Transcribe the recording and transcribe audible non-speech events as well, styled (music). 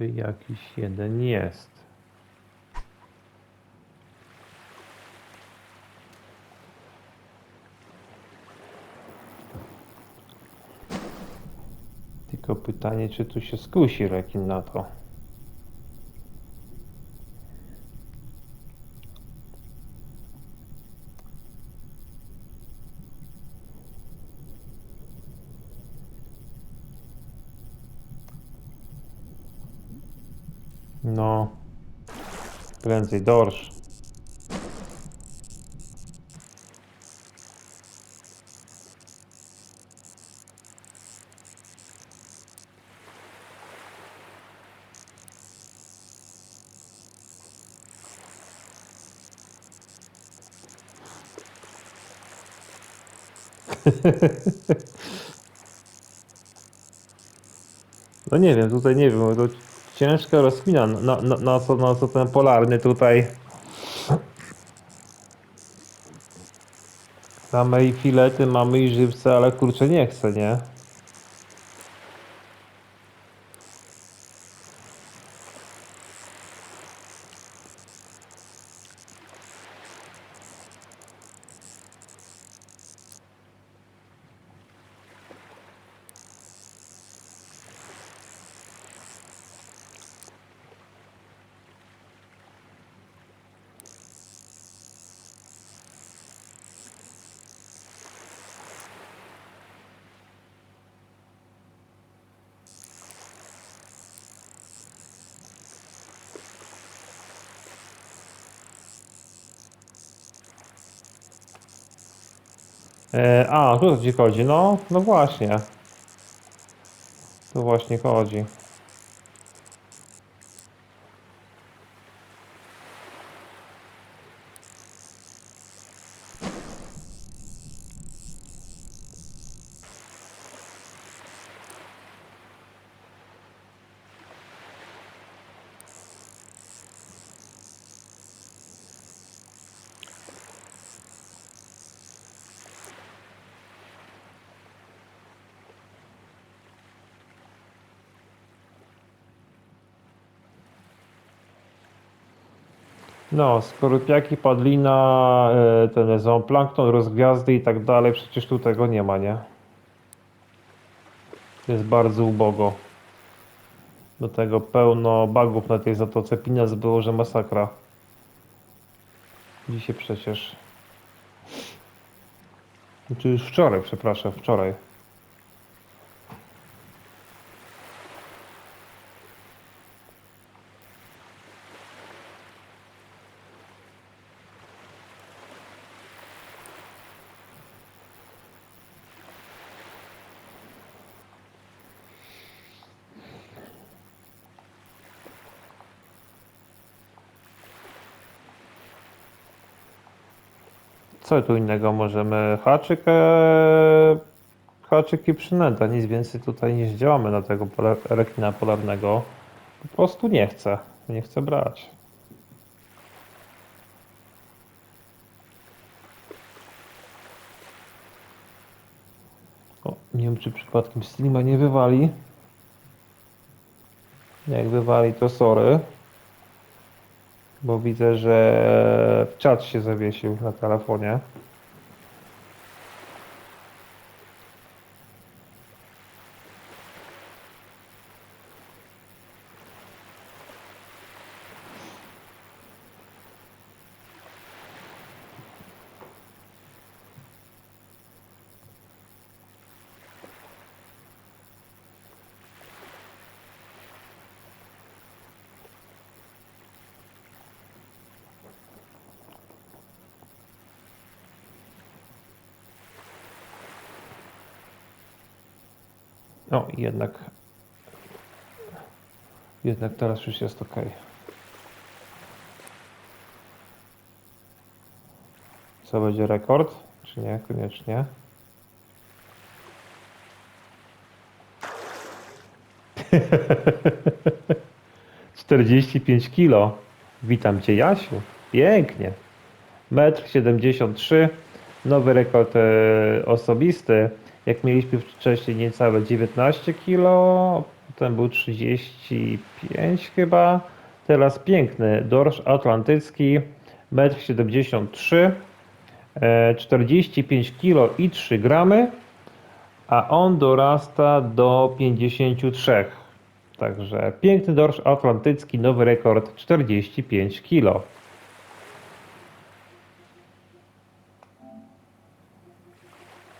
Niby jakiś jeden jest. Tylko pytanie, czy tu się skusi rekin na to. No, prędzej dorsz. (laughs) No nie wiem, tutaj nie wiem, to ciężka rozkmina, na, na, na, co, na co ten polarny tutaj. Mamy i filety, mamy i żywce, ale kurczę nie chce, nie? E, a, tu o chodzi? No, no właśnie. Tu właśnie chodzi. No, skorupiaki, padlina, e, ten zooplankton, rozgwiazdy i tak dalej, przecież tu tego nie ma, nie? Jest bardzo ubogo. Do tego pełno bugów na tej zatoce. Pinas było, że masakra. Dzisiaj przecież. Czy już wczoraj, przepraszam, wczoraj. Co tu innego możemy? Haczyk, e, haczyk i przynęta. Nic więcej tutaj nie zdziałamy na tego rekina polarnego. Po prostu nie chcę. Nie chcę brać. O, nie wiem czy przypadkiem streama nie wywali. Jak wywali to sorry. Bo widzę, że czat się zawiesił na telefonie. No i jednak. Jednak teraz już jest ok. Co będzie rekord? Czy nie? Koniecznie. (laughs) Czterdzieści pięć kilo. Witam Cię, Jasiu. Pięknie. Metr 73. Nowy rekord e, osobisty. Jak mieliśmy wcześniej niecałe 19 kg, ten był 35 chyba. Teraz piękny dorsz atlantycki, 1,73 m, e, 45 kg i 3 gramy, a on dorasta do 53. Także piękny dorsz atlantycki, nowy rekord 45 kg.